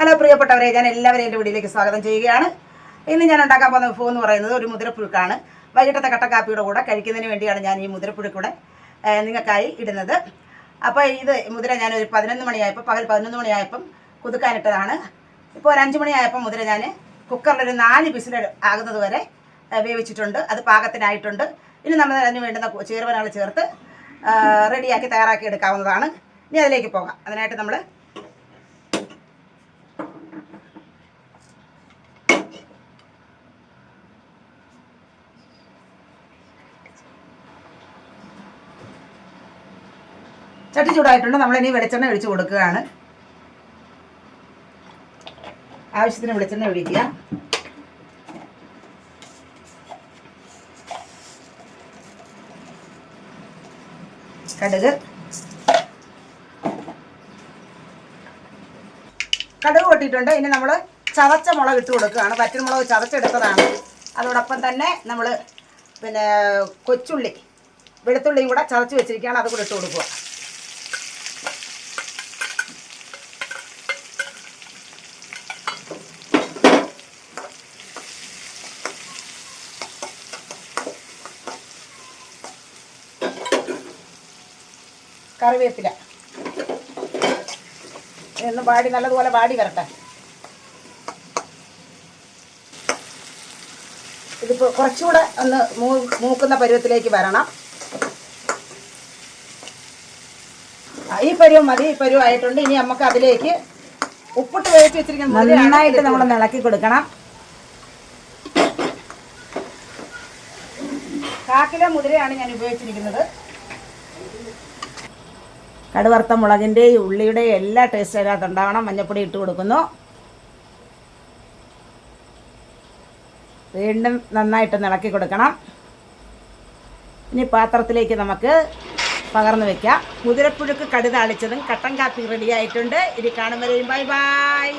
Hello പ്രിയപ്പെട്ടവരെ ഞാൻ എല്ലാവരെയും എന്റെ വീട്ടിലേക്ക് സ്വാഗതം ചെയ്യുകയാണ്. ഇന്ന് ഞാൻ ഉണ്ടാക്കാൻ പോകുന്ന വിഭവം എന്ന് പറയുന്നത് ഒരു മുതിരപ്പുഴുക്കാണ്. വൈകിട്ടത്തെ കട്ടക്കാപ്പിയുടെ കൂടെ കഴിക്കുന്നതിന് വേണ്ടിയാണ് ഞാൻ ഈ മുതിരപ്പുഴുക്കൂടെ നിങ്ങൾക്കായി ഇടുന്നത്. അപ്പോൾ ഇത് മുതിര ഞാൻ ഒരു പതിനൊന്ന് മണിയായപ്പോൾ പകൽ പതിനൊന്ന് മണിയായപ്പം കുതുക്കാനിട്ടതാണ് ഇപ്പോൾ ഒരു അഞ്ച് മണിയായപ്പോൾ മുതിര ഞാൻ കുക്കറിലൊരു നാല് വിസിൽ ആകുന്നത് വരെ വേവിച്ചിട്ടുണ്ട്. അത് പാകത്തിനായിട്ടുണ്ട്. ഇനി നമ്മൾ അതിന് വേണ്ടുന്ന ചേർവനകൾ ചേർത്ത് റെഡിയാക്കി തയ്യാറാക്കി എടുക്കാവുന്നതാണ്. ഇനി അതിലേക്ക് പോകാം. അതിനായിട്ട് നമ്മൾ ചട്ടി ചൂടായിട്ടുണ്ട്. ഇനി വെളിച്ചെണ്ണ ഒഴിച്ചു കൊടുക്കുകയാണ്. ആവശ്യത്തിന് വെളിച്ചെണ്ണ ഒഴിക്കുക. കടുക്. കടുക് പൊട്ടിയിട്ടുണ്ട്. ഇനി നമ്മൾ ചതച്ച മുളക് ഇട്ട് കൊടുക്കുകയാണ്. വറ്റൽമുളക് ചതച്ചെടുത്തതാണ്. അതോടൊപ്പം തന്നെ നമ്മൾ പിന്നെ കൊച്ചുള്ളി വെളുത്തുള്ളിയും കൂടെ ചതച്ച് വെച്ചിരിക്കുകയാണ്. അത് കൂടെ ഇട്ട് കൊടുക്കുക. കറിവേപ്പില. ഇതൊന്ന് വാടി നല്ലതുപോലെ വാടി വരട്ടെ. ഇതിപ്പോൾ കുറച്ചുകൂടെ ഒന്ന് മൂ മൂക്കുന്ന പരുവത്തിലേക്ക് വരണം. ഈ പരുവം മതി ഈ പരുവം ആയിട്ടുണ്ട്. ഇനി നമുക്ക് അതിലേക്ക് ഉപ്പിട്ട് വേവിച്ച് വെച്ചിരിക്കുന്ന നന്നായിട്ട് നമ്മൾ ഇളക്കി കൊടുക്കണം. കാക്കിലെ മുതിരയാണ് ഞാൻ ഉപയോഗിച്ചിരിക്കുന്നത്. കടുവറുത്ത മുളകിന്റെയും ഉള്ളിയുടെയും എല്ലാ ടേസ്റ്റ് അതിനകത്ത് ഉണ്ടാവണം. മഞ്ഞപ്പൊടി ഇട്ട് കൊടുക്കുന്നു. വീണ്ടും നന്നായിട്ട് ഇളക്കി കൊടുക്കണം. ഇനി പാത്രത്തിലേക്ക് നമുക്ക് പകർന്നു വെക്കാം. കുതിരപ്പുഴുക്ക് കടുതാളിച്ചതും കട്ടൻ കാപ്പി റെഡിയായിട്ടുണ്ട് ഇനി കാണും ബൈ ബൈ